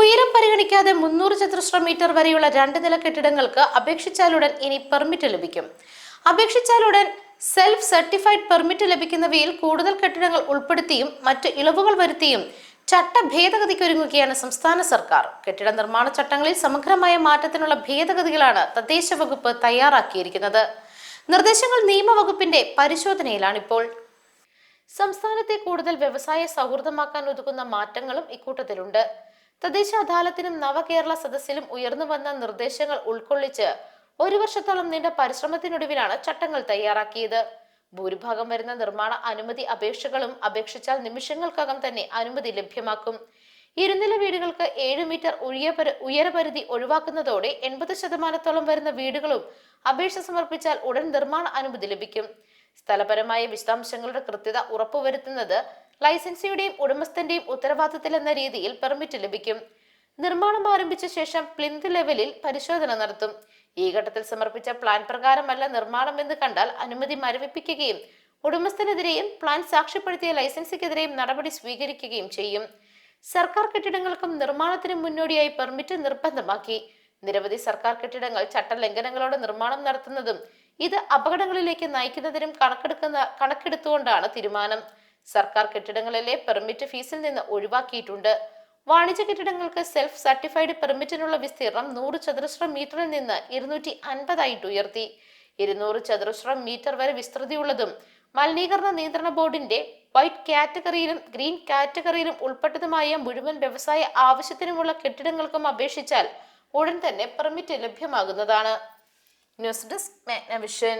ഉയരം പരിഗണിക്കാതെ മുന്നൂറ് ചതുരശ്ര മീറ്റർ വരെയുള്ള രണ്ട് നില കെട്ടിടങ്ങൾക്ക് അപേക്ഷിച്ചാലുടൻ ഇനി പെർമിറ്റ് ലഭിക്കും. അപേക്ഷിച്ചാലുടൻ സെൽഫ് സർട്ടിഫൈഡ് പെർമിറ്റ് ലഭിക്കുന്നവയിൽ കൂടുതൽ കെട്ടിടങ്ങൾ ഉൾപ്പെടുത്തിയും മറ്റ് ഇളവുകൾ വരുത്തിയും ചട്ട ഭേദഗതിക്കൊരുങ്ങുകയാണ് സംസ്ഥാന സർക്കാർ. കെട്ടിട നിർമ്മാണ ചട്ടങ്ങളിൽ സമഗ്രമായ മാറ്റത്തിനുള്ള ഭേദഗതികളാണ് തദ്ദേശ വകുപ്പ് തയ്യാറാക്കിയിരിക്കുന്നത്. നിർദ്ദേശങ്ങൾ നിയമവകുപ്പിന്റെ പരിശോധനയിലാണിപ്പോൾ. സംസ്ഥാനത്തെ കൂടുതൽ വ്യവസായ സൗഹൃദമാക്കാൻ ഒതുക്കുന്ന മാറ്റങ്ങളും ഇക്കൂട്ടത്തിലുണ്ട്. തദ്ദേശ അദാലത്തിനും നവകേരള സദസ്സിലും ഉയർന്നു വന്ന നിർദ്ദേശങ്ങൾ ഉൾക്കൊള്ളിച്ച് ഒരു വർഷത്തോളം നീണ്ട പരിശ്രമത്തിനൊടുവിലാണ് ചട്ടങ്ങൾ തയ്യാറാക്കിയത്. ഭൂരിഭാഗം വരുന്ന നിർമ്മാണ അനുമതി അപേക്ഷകളും അപേക്ഷിച്ചാൽ നിമിഷങ്ങൾക്കകം തന്നെ അനുമതി ലഭ്യമാക്കും. ഇരുനില വീടുകൾക്ക് ഏഴ് മീറ്റർ ഉയരപരി ഉയരപരിധി ഒഴിവാക്കുന്നതോടെ എൺപത് ശതമാനത്തോളം വരുന്ന വീടുകളും അപേക്ഷ സമർപ്പിച്ചാൽ ഉടൻ നിർമ്മാണ അനുമതി ലഭിക്കും. സ്ഥലപരമായ വിശദാംശങ്ങളുടെ കൃത്യത ഉറപ്പുവരുത്തുന്നത് ലൈസൻസിയുടെയും ഉടമസ്ഥന്റെയും ഉത്തരവാദിത്തത്തിൽ എന്ന രീതിയിൽ പെർമിറ്റ് ലഭിക്കും. നിർമ്മാണം ആരംഭിച്ച ശേഷം പ്ലിന്ത് ലെവലിൽ പരിശോധന നടത്തും. ഈ ഘട്ടത്തിൽ സമർപ്പിച്ച പ്ലാൻ പ്രകാരമല്ല നിർമ്മാണം എന്ന് കണ്ടാൽ അനുമതി മരവിപ്പിക്കുകയും ഉടമസ്ഥനെതിരെയും പ്ലാൻ സാക്ഷ്യപ്പെടുത്തിയ ലൈസൻസിക്കെതിരെയും നടപടി സ്വീകരിക്കുകയും ചെയ്യും. സർക്കാർ കെട്ടിടങ്ങൾക്കും നിർമ്മാണത്തിന് മുന്നോടിയായി പെർമിറ്റ് നിർബന്ധമാക്കി. നിരവധി സർക്കാർ കെട്ടിടങ്ങൾ ചട്ടലംഘനങ്ങളോടെ നിർമ്മാണം നടത്തുന്നതും ഇത് അപകടങ്ങളിലേക്ക് നയിക്കുന്നതിനും കണക്കെടുക്കുന്ന കണക്കെടുത്തുകൊണ്ടാണ് തീരുമാനം. സർക്കാർ കെട്ടിടങ്ങളിലെ പെർമിറ്റ് ഫീസിൽ നിന്ന് ഒഴിവാക്കിയിട്ടുണ്ട്. വാണിജ്യ കെട്ടിടങ്ങൾക്ക് സെൽഫ് സർട്ടിഫൈഡ് പെർമിറ്റിനുള്ള വിസ്തീർണം നൂറ് ചതുരശ്ര മീറ്ററിൽ നിന്ന് ഇരുന്നൂറ്റി അൻപതായിട്ട് ഉയർത്തി. ഇരുന്നൂറ് ചതുരശ്ര മീറ്റർ വരെ വിസ്തൃതിയുള്ളതും മലിനീകരണ നിയന്ത്രണ ബോർഡിന്റെ വൈറ്റ് കാറ്റഗറിയിലും ഗ്രീൻ കാറ്റഗറിയിലും ഉൾപ്പെട്ടതുമായ മുഴുവൻ വ്യവസായ ആവശ്യത്തിനുമുള്ള കെട്ടിടങ്ങൾക്കും അപേക്ഷിച്ചാൽ ഉടൻ തന്നെ പെർമിറ്റ് ലഭ്യമാകുന്നതാണ്. News desk Magnavision.